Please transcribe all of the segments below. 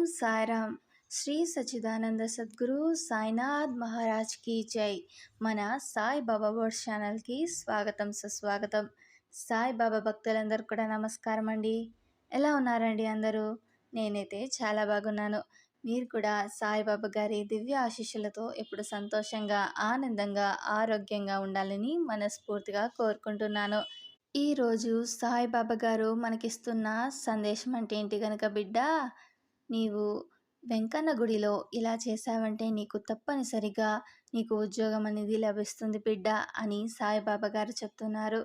ఓం సాయిరామ్. శ్రీ సచిదానంద సద్గురు సాయినాథ్ మహారాజ్ కీ జై. మన సాయి బాబా వర్డ్ ఛానల్కి స్వాగతం సుస్వాగతం. సాయి బాబా భక్తులందరూ కూడా నమస్కారం అండి. ఎలా ఉన్నారండి అందరూ? నేనైతే చాలా బాగున్నాను. మీరు కూడా సాయిబాబా గారి దివ్య ఆశీస్సులతో ఎప్పుడు సంతోషంగా ఆనందంగా ఆరోగ్యంగా ఉండాలని మనస్ఫూర్తిగా కోరుకుంటున్నాను. ఈరోజు సాయిబాబా గారు మనకిస్తున్న సందేశం అంటే ఏంటి కనుక బిడ్డ? నీవు వెంకన్న గుడిలో ఇలా చేశావంటే నీకు తప్పనిసరిగా నీకు ఉద్యోగం అనేది లభిస్తుంది బిడ్డ అని సాయిబాబా గారు చెప్తున్నారు.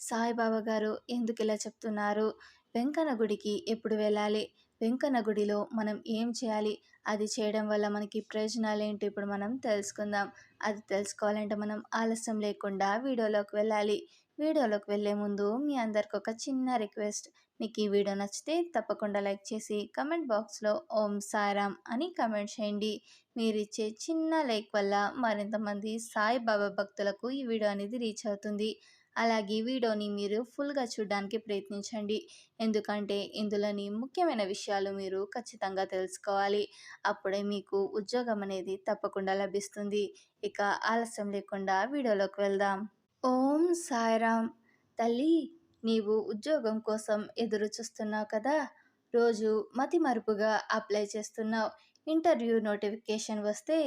సాయిబాబా గారు ఎందుకు ఇలా చెప్తున్నారు? వెంకన్న గుడికి ఎప్పుడు వెళ్ళాలి? వెంకన్న గుడిలో మనం ఏం చేయాలి? అది చేయడం వల్ల మనకి ప్రయోజనాలు ఏంటి ఇప్పుడు మనం తెలుసుకుందాం. అది తెలుసుకోవాలంటే మనం ఆలస్యం లేకుండా వీడియోలోకి వెళ్ళాలి. వీడియోలోకి వెళ్ళే ముందు మీ అందరికి ఒక చిన్న రిక్వెస్ట్. మీకు ఈ వీడియో నచ్చితే తప్పకుండా లైక్ చేసి కమెంట్ బాక్స్లో ఓం సారామ్ అని కమెంట్ చేయండి. మీరు ఇచ్చే చిన్న లైక్ వల్ల మరింతమంది సాయిబాబా భక్తులకు ఈ వీడియో అనేది రీచ్ అవుతుంది. అలాగే వీడియోని మీరు ఫుల్గా చూడడానికి ప్రయత్నించండి. ఎందుకంటే ఇందులోని ముఖ్యమైన విషయాలు మీరు ఖచ్చితంగా తెలుసుకోవాలి. అప్పుడే మీకు ఉద్యోగం అనేది తప్పకుండా లభిస్తుంది. ఇక ఆలస్యం లేకుండా వీడియోలోకి వెళ్దాం. ఓం సాయిరామ్ తల్లి నీవు ఉద్యోగం కోసం ఎదురు చూస్తున్నావు కదా? రోజు మతి మరుపుగా అప్లై చేస్తున్నావు. ఇంటర్వ్యూ నోటిఫికేషన్ వస్తే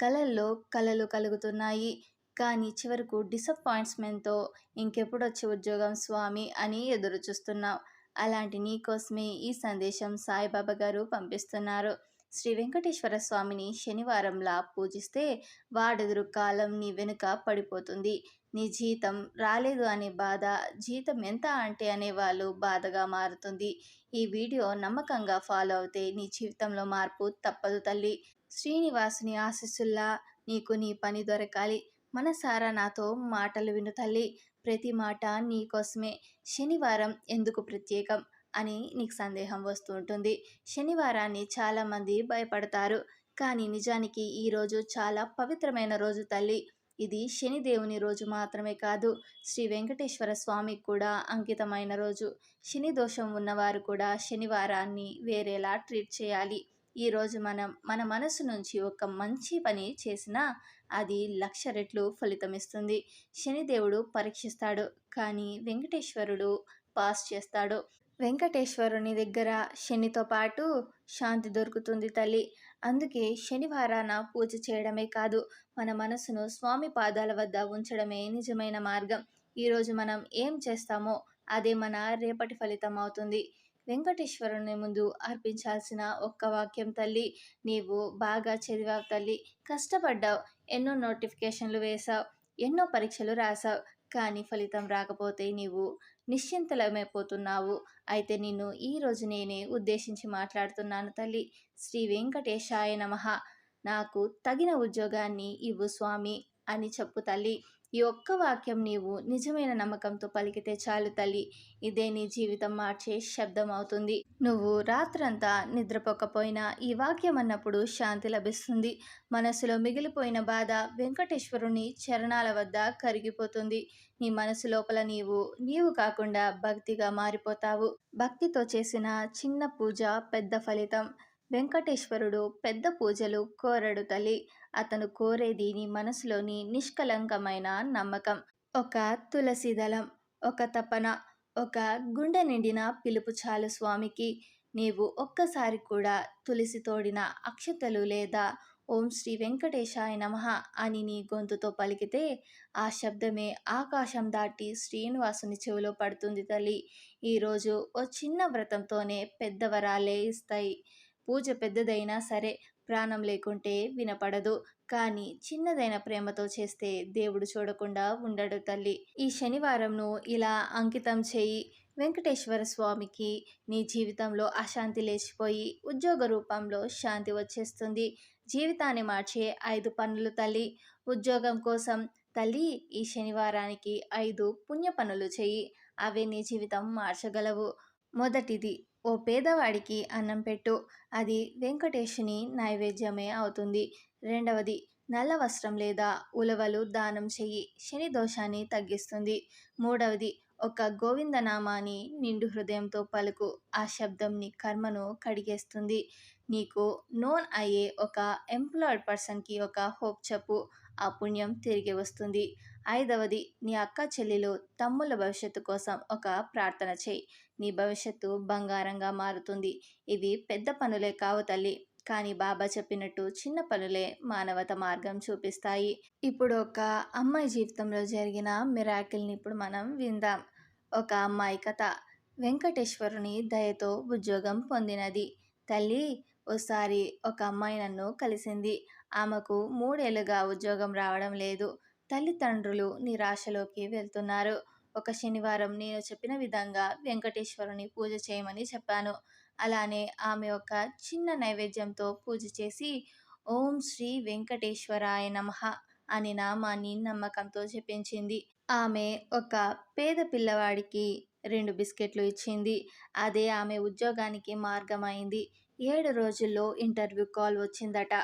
కళల్లో కళలు కలుగుతున్నాయి. కానీ చివరకు డిసప్పాయింట్స్మెంట్తో ఇంకెప్పుడొచ్చి ఉద్యోగం స్వామి అని ఎదురు చూస్తున్నావు అలాంటి నీకోసమే ఈ సందేశం సాయిబాబా గారు పంపిస్తున్నారు. శ్రీ వెంకటేశ్వర స్వామిని శనివారంలా పూజిస్తే వాడెదురు కాలం నీ వెనుక పడిపోతుంది. నీ జీతం రాలేదు అనే బాధ జీతం ఎంత అంటే అనేవాళ్ళు బాధగా మారుతుంది. ఈ వీడియో నమ్మకంగా ఫాలో అవుతే నీ జీవితంలో మార్పు తప్పదు తల్లి. శ్రీనివాసుని ఆశీస్సుల్లా నీకు నీ పని దొరకాలి. మనసారా నాతో మాటలు విను తల్లి. ప్రతి మాట నీకోసమే శనివారం ఎందుకు ప్రత్యేకం? అని నీకు సందేహం వస్తూ ఉంటుంది. శనివారాన్ని చాలామంది భయపడతారు. కానీ నిజానికి ఈరోజు చాలా పవిత్రమైన రోజు తల్లి. ఇది శనిదేవుని రోజు మాత్రమే కాదు శ్రీ వెంకటేశ్వర స్వామికి కూడా అంకితమైన రోజు. శని దోషం ఉన్నవారు కూడా శనివారాన్ని వేరేలా ట్రీట్ చేయాలి. ఈరోజు మనం మన మనసు నుంచి ఒక మంచి పని చేసినా అది లక్ష రెట్లు ఫలితమిస్తుంది శనిదేవుడు పరీక్షిస్తాడు. కానీ వెంకటేశ్వరుడు పాస్ చేస్తాడు. వెంకటేశ్వరుని దగ్గర శనితో పాటు శాంతి దొరుకుతుంది తల్లి. అందుకే శనివారాన పూజ చేయడమే కాదు మన మనసును స్వామి పాదాల వద్ద ఉంచడమే నిజమైన మార్గం. ఈరోజు మనం ఏం చేస్తామో అదే మన రేపటి ఫలితం అవుతుంది. వెంకటేశ్వరుని ముందు అర్పించాల్సిన ఒక్క వాక్యం తల్లి నీవు బాగా చదివావు తల్లి కష్టపడ్డావు ఎన్నో నోటిఫికేషన్లు వేశావు ఎన్నో పరీక్షలు రాసావు కానీ ఫలితం రాకపోతే నీవు నిశ్చింతలమైపోతున్నావు. అయితే నిన్ను ఈరోజు నేనే ఉద్దేశించి మాట్లాడుతున్నాను తల్లి. శ్రీ వెంకటేశాయ నమ. నాకు తగిన ఉద్యోగాన్ని ఇవ్వు స్వామి అని చెప్పు తల్లి. ఈ ఒక్క వాక్యం నీవు నిజమైన నమ్మకంతో పలికితే చాలు తల్లి. ఇదే నీ జీవితం మార్చే శబ్దం అవుతుంది. నువ్వు రాత్రంతా నిద్రపోకపోయినా ఈ వాక్యం అన్నప్పుడు శాంతి లభిస్తుంది. మనసులో మిగిలిపోయిన బాధ వెంకటేశ్వరుని చరణాల వద్ద కరిగిపోతుంది. నీ మనసు లోపల నీవు నీవు కాకుండా భక్తిగా మారిపోతావు. భక్తితో చేసిన చిన్న పూజ పెద్ద ఫలితం. వెంకటేశ్వరుడు పెద్ద పూజలు కోరడు తల్లి. అతను కోరేది నీ మనసులోని నిష్కలంకమైన నమ్మకం. ఒక తులసి దళం ఒక తపన ఒక గుండె నిండిన పిలుపు చాలు స్వామికి. నీవు ఒక్కసారి కూడా తులసి తోడిన అక్షతలు లేదా ఓం శ్రీ వెంకటేశాయ నమ అని నీ గొంతుతో పలికితే ఆ శబ్దమే ఆకాశం దాటి శ్రీనివాసుని చెవిలో పడుతుంది తల్లి. ఈరోజు ఓ చిన్న వ్రతంతోనే పెద్దవరాలే ఇస్తాయి. పూజ పెద్దదైనా సరే ప్రాణం లేకుంటే వినపడదు. కానీ చిన్నదైన ప్రేమతో చేస్తే దేవుడు చూడకుండా ఉండడు తల్లి. ఈ శనివారంను ఇలా అంకితం చేయి. వెంకటేశ్వర స్వామికి నీ జీవితంలో అశాంతి లేచిపోయి ఉద్యోగ రూపంలో శాంతి వచ్చేస్తుంది. జీవితాన్ని మార్చే ఐదు పనులు తల్లి. ఉద్యోగం కోసం తల్లి ఈ శనివారానికి ఐదు పుణ్య పనులు చెయ్యి అవే నీ జీవితం మార్చగలవు. మొదటిది ఓ పేదవాడికి అన్నం పెట్టు. అది వెంకటేశుని నైవేద్యమే అవుతుంది. రెండవది నల్ల వస్త్రం లేదా ఉలవలు దానం చెయ్యి. శని దోషాన్ని తగ్గిస్తుంది. మూడవది ఒక గోవిందనామాని నిండు హృదయంతో పలుకు. ఆ శబ్దం నీ కర్మను కడిగేస్తుంది. నీకు నోన్ అయ్యే ఒక ఎంప్లాయిడ్ పర్సన్కి ఒక హోప్ చెప్పు. ఆ పుణ్యం తిరిగి వస్తుంది. ఐదవది నీ అక్క చెల్లెలు తమ్ముల భవిష్యత్తు కోసం ఒక ప్రార్థన చేయి. నీ భవిష్యత్తు బంగారంగా మారుతుంది. ఇవి పెద్ద పనులే కావు తల్లి. కానీ బాబా చెప్పినట్టు చిన్న పనులే మానవత మార్గం చూపిస్తాయి. ఇప్పుడు ఒక అమ్మాయి జీవితంలో జరిగిన మిరాకిల్ని ఇప్పుడు మనం విందాం. ఒక అమ్మాయి కథ. వెంకటేశ్వరుని దయతో ఉద్యోగం పొందినది. తల్లి ఓసారి ఒక అమ్మాయి నన్ను కలిసింది. ఆమెకు మూడేళ్ళుగా ఉద్యోగం రావడం లేదు. తల్లిదండ్రులు నిరాశలోకి వెళ్తున్నారు. ఒక శనివారం నేను చెప్పిన విధంగా వెంకటేశ్వరుని పూజ చేయమని చెప్పాను. అలానే ఆమె ఒక చిన్న నైవేద్యంతో పూజ చేసి ఓం శ్రీ వెంకటేశ్వరాయ నమ అని నామాన్ని నమ్మకంతో చెప్పించింది ఆమె ఒక పేద పిల్లవాడికి రెండు బిస్కెట్లు ఇచ్చింది. అదే ఆమె ఉద్యోగానికి మార్గమైంది. ఏడు రోజుల్లో ఇంటర్వ్యూ కాల్ వచ్చిందట.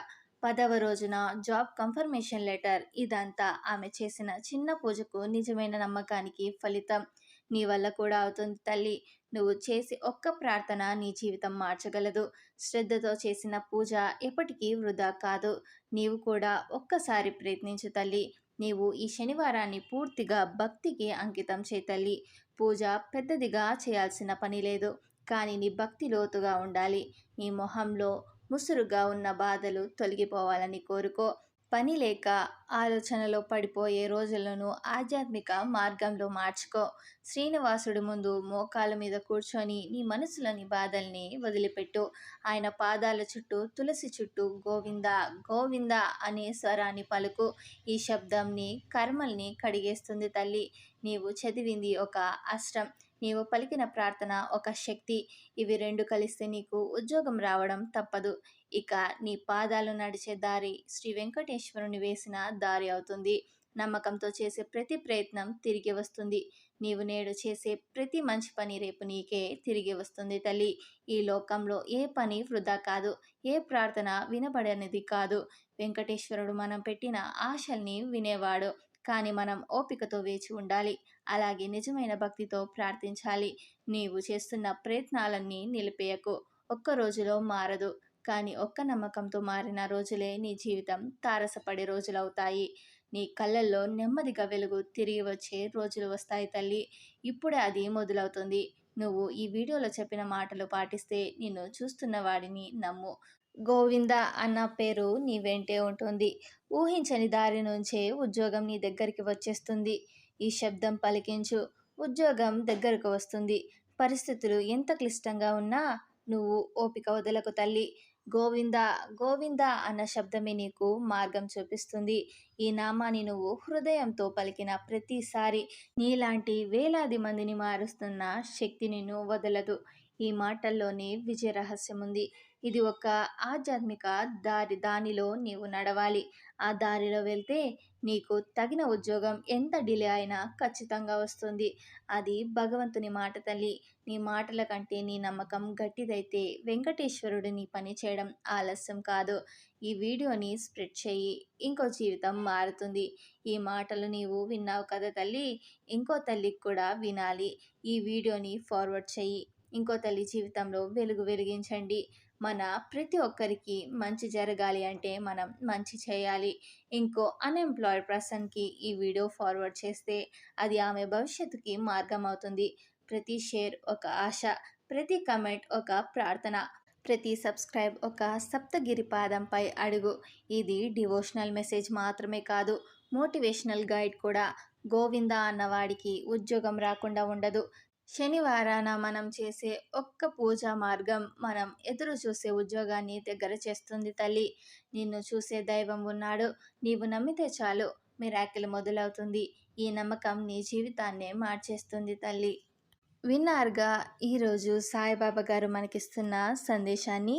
పదవ రోజున జాబ్ కన్ఫర్మేషన్ లెటర్. ఇదంతా ఆమె చేసిన చిన్న పూజకు నిజమైన నమ్మకానికి ఫలితం. నీ వల్ల కూడా అవుతుంది తల్లి. నువ్వు చేసి ఒక్క ప్రార్థన నీ జీవితం మార్చగలదు. శ్రద్ధతో చేసిన పూజ ఎప్పటికీ వృధా కాదు. నీవు కూడా ఒక్కసారి ప్రయత్నించు తల్లి. నీవు ఈ శనివారాన్ని పూర్తిగా భక్తికి అంకితం చేతల్లి పూజ పెద్దదిగా చేయాల్సిన పని లేదు. కానీ నీ భక్తి లోతుగా ఉండాలి. నీ మొహంలో ముసురుగా ఉన్న బాధలు తొలగిపోవాలని కోరుకో. పని లేక ఆలోచనలో పడిపోయే రోజులను ఆధ్యాత్మిక మార్గంలో మార్చుకో. శ్రీనివాసుడి ముందు మోకాల మీద కూర్చొని నీ మనసులోని బాధల్ని వదిలిపెట్టు. ఆయన పాదాల చుట్టూ తులసి చుట్టూ గోవింద గోవింద అనే స్వరాన్ని పలుకు. ఈ శబ్దంని కర్మల్ని కడిగేస్తుంది తల్లి. నీవు చదివింది ఒక అష్టం నీవు పలికిన ప్రార్థన ఒక శక్తి. ఇవి రెండు కలిస్తే నీకు ఉద్యోగం రావడం తప్పదు. ఇక నీ పాదాలు నడిచే దారి శ్రీ వెంకటేశ్వరుని వేసిన దారి అవుతుంది. నమ్మకంతో చేసే ప్రతి ప్రయత్నం తిరిగి వస్తుంది. నీవు నేడు చేసే ప్రతి మంచి పని రేపు నీకే తిరిగి వస్తుంది తల్లి. ఈ లోకంలో ఏ పని వృధా కాదు. ఏ ప్రార్థన వినబడనిది కాదు. వెంకటేశ్వరుడు మనం పెట్టిన ఆశల్ని వినేవాడు. కానీ మనం ఓపికతో వేచి ఉండాలి. అలాగే నిజమైన భక్తితో ప్రార్థించాలి. నీవు చేస్తున్న ప్రయత్నాలన్నీ నిలిపేయకు ఒక్క రోజులో మారదు. కానీ ఒక్క నమ్మకంతో మారిన రోజులే నీ జీవితం తారసపడే రోజులవుతాయి. నీ కళ్ళల్లో నెమ్మదిగా వెలుగు తిరిగి వచ్చే రోజులు వస్తాయి తల్లి. ఇప్పుడే అది మొదలవుతుంది. నువ్వు ఈ వీడియోలో చెప్పిన మాటలు పాటిస్తే నిన్ను చూస్తున్న వాడిని నమ్ము. గోవింద అన్న పేరు నీ వెంటే ఉంటుంది. ఊహించని దారి నుంచే ఉద్యోగం నీ దగ్గరికి వచ్చేస్తుంది. ఈ శబ్దం పలికించు ఉద్యోగం దగ్గరకు వస్తుంది. పరిస్థితులు ఎంత క్లిష్టంగా ఉన్నా నువ్వు ఓపిక వదలకు తల్లి. గోవింద గోవింద అన్న శబ్దమే నీకు మార్గం చూపిస్తుంది. ఈ నామాన్ని నువ్వు హృదయంతో పలికిన ప్రతిసారి నీలాంటి వేలాది మందిని మారుస్తున్న శక్తి నిన్ను వదలదు. ఈ మాటల్లోనే విజయ రహస్యం ఉంది ఇది ఒక ఆధ్యాత్మిక దారి దానిలో నీవు నడవాలి. ఆ దారిలో వెళ్తే నీకు తగిన ఉద్యోగం ఎంత డిలే అయినా ఖచ్చితంగా వస్తుంది. అది భగవంతుని మాట తల్లి. నీ మాటల కంటే నీ నమ్మకం గట్టిదైతే వెంకటేశ్వరుడు నీ పని చేయడం ఆలస్యం కాదు. ఈ వీడియోని స్ప్రెడ్ చేయి. ఇంకో జీవితం మారుతుంది. ఈ మాటలు నీవు విన్నావు కదా తల్లి? ఇంకో తల్లికి కూడా వినాలి. ఈ వీడియోని ఫార్వర్డ్ చెయ్యి ఇంకో తల్లి జీవితంలో వెలుగు వెలిగించండి. మన ప్రతి ఒక్కరికి మంచి జరగాలి అంటే మనం మంచి చేయాలి. ఇంకో అన్ఎంప్లాయిడ్ పర్సన్కి ఈ వీడియో ఫార్వర్డ్ చేస్తే అది ఆమె భవిష్యత్తుకి మార్గం అవుతుంది. ప్రతి షేర్ ఒక ఆశ ప్రతి కమెంట్ ఒక ప్రార్థన ప్రతి సబ్స్క్రైబ్ ఒక సప్తగిరి పాదంపై అడుగు. ఇది డివోషనల్ మెసేజ్ మాత్రమే కాదు మోటివేషనల్ గైడ్ కూడా. గోవింద అన్నవాడికి ఉద్యోగం రాకుండా ఉండదు. శనివారాన మనం చేసే ఒక్క పూజా మార్గం మనం ఎదురు చూసే ఉద్యోగాన్ని దగ్గర చేస్తుంది తల్లి. నిన్ను చూసే దైవం ఉన్నాడు. నీవు నమ్మితే చాలు. మిరాకిల్ మొదలవుతుంది. ఈ నమ్మకం నీ జీవితాన్నే మార్చేస్తుంది తల్లి. విన్నారుగా? ఈరోజు సాయిబాబా గారు మనకిస్తున్న సందేశాన్ని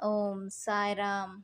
ఓం సాయిరామ్